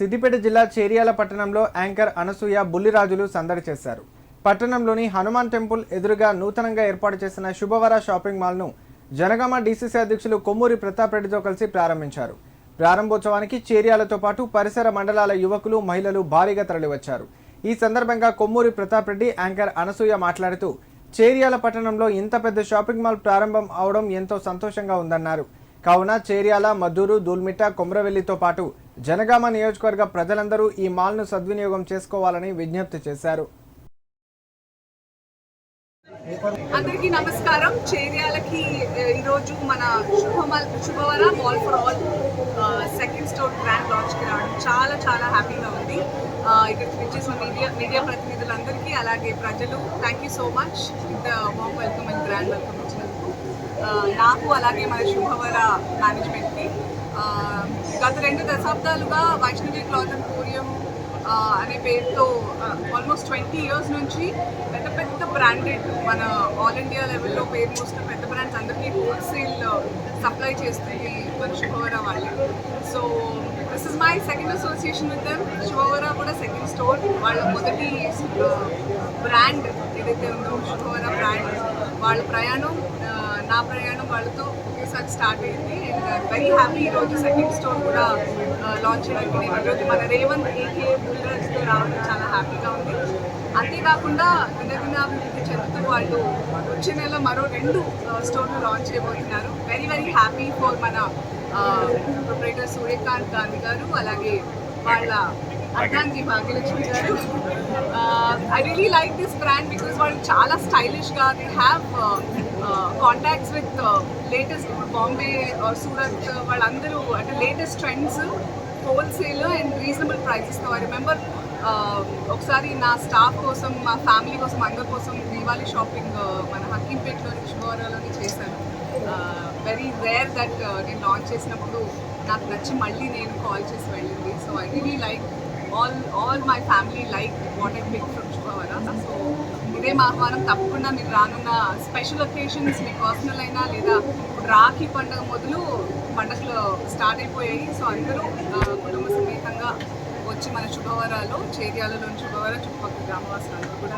సిద్దిపేట జిల్లా చేరియాల పట్టణంలో యాంకర్ అనసూయ బుల్లిరాజులు సందడి చేశారు. పట్టణంలోని హనుమాన్ టెంపుల్ ఎదురుగా నూతనంగా ఏర్పాటు చేసిన శుభవర షాపింగ్ మాల్ను జనగామ డీసీసీ అధ్యక్షులు కొమ్మూరి ప్రతాప్ రెడ్డితో కలిసి ప్రారంభించారు. ప్రారంభోత్సవానికి చేరియాలతో పాటు పరిసర మండలాల యువకులు మహిళలు భారీగా తరలివచ్చారు. ఈ సందర్భంగా కొమ్మూరి ప్రతాప్ రెడ్డి యాంకర్ అనసూయ మాట్లాడుతూ చేరియాల పట్టణంలో ఇంత పెద్ద షాపింగ్ మాల్ ప్రారంభం అవడం ఎంతో సంతోషంగా ఉందన్నారు. కావున చేరియాల మద్దూరు దూల్మిట్ట కొమ్రవెల్లితో పాటు జనగామ నియోజకవర్గ ప్రజలందరూ ఈ మాల్ను సద్వినియోగం చేసుకోవాలని విజ్ఞప్తి చేశారు. అందరికీ నమస్కారం. చేర్యాలకి ఈరోజు మన శుభమల్ Shubhavara mall for all second store grand లాంచ్కి రావడం. చాలా చాలా హ్యాపీగా ఉంది. ఆ, ఇక్కడికి వచ్చేసిన మీడియా మీడియా ప్రతినిధులందరికీ అలాగే ప్రజలు థ్యాంక్ యూ సో మచ్ ఇంత warm welcome and grand welcome ఇచ్చినందుకు. నాకు అలాగే మన శుభవర మేనేజ్మెంట్కి గత రెండు దశాబ్దాలుగా వైష్ణవి క్లాత్ అండ్ కోరియం అనే పేరుతో ఆల్మోస్ట్ ట్వంటీ ఇయర్స్ నుంచి పెద్ద పెద్ద బ్రాండెడ్ మన ఆల్ ఇండియా లెవెల్లో పేరు మోసిన పెద్ద బ్రాండ్స్ అందరికీ హోల్సేల్ సప్లై చేస్తుంది మన శుభవర వాళ్ళు. So this is my second association with them Shubhavara కూడా సెకండ్ స్టోర్ వాళ్ళ మొదటి బ్రాండ్ ఏదైతే ఉందో శుభవర బ్రాండ్ వాళ్ళ ప్రయాణం నా ప్రయాణం వాళ్ళతో ఒకేసారి స్టార్ట్ అయింది. అండ్ వెరీ హ్యాపీ ఈరోజు సెకండ్ స్టోర్ కూడా uh, లాంచ్ చేయడానికి నేను ఈరోజు మన రేవంత్ ఏకే బుల్లర్స్తో రావడం చాలా హ్యాపీగా ఉంది. అంతేకాకుండా దినదినాభివృద్ధి చెందుతూ వాళ్ళు వచ్చే నెల మరో రెండు uh, స్టోర్లు లాంచ్ చేయబోతున్నారు. వెరీ వెరీ హ్యాపీ ఫర్ మన ప్రొపరేటర్ సూర్యకాంత్ గాంధీ గారు అలాగే వాళ్ళ అర్థానికి Bhagyalakshmi garu. I really like this brand because వాళ్ళు చాలా స్టైలిష్గా they have contacts with latest Bombay Surat వాళ్ళందరూ అంటే latest trends wholesale and reasonable ప్రైసెస్తో I remember ఒకసారి నా స్టాఫ్ కోసం మా ఫ్యామిలీ కోసం అందరి కోసం దీవాలి షాపింగ్ uh, మన హక్కింపేటలోని శుభవారాలోని చేశాను. వెరీ రేర్ దట్ నేను లాంచ్ చేసినప్పుడు నాకు నచ్చి మళ్ళీ నేను కాల్ చేసి వెళ్ళింది. So I really like all all my family like what I pick from Shubhavara so ఇదే ఆహ్వానం తప్పకుండా మీరు రానున్న స్పెషల్ ఒకేషన్స్ మీ పర్సనల్ అయినా లేదా రాఖీ పండుగ మొదలు పండుగలు స్టార్ట్ అయిపోయాయి. సో అందరూ కుటుంబ సమేతంగా వచ్చి మన శుభవరాలు చేర్యాలలోని శుభవర చుట్టుపక్కల గ్రామవాసులందరూ కూడా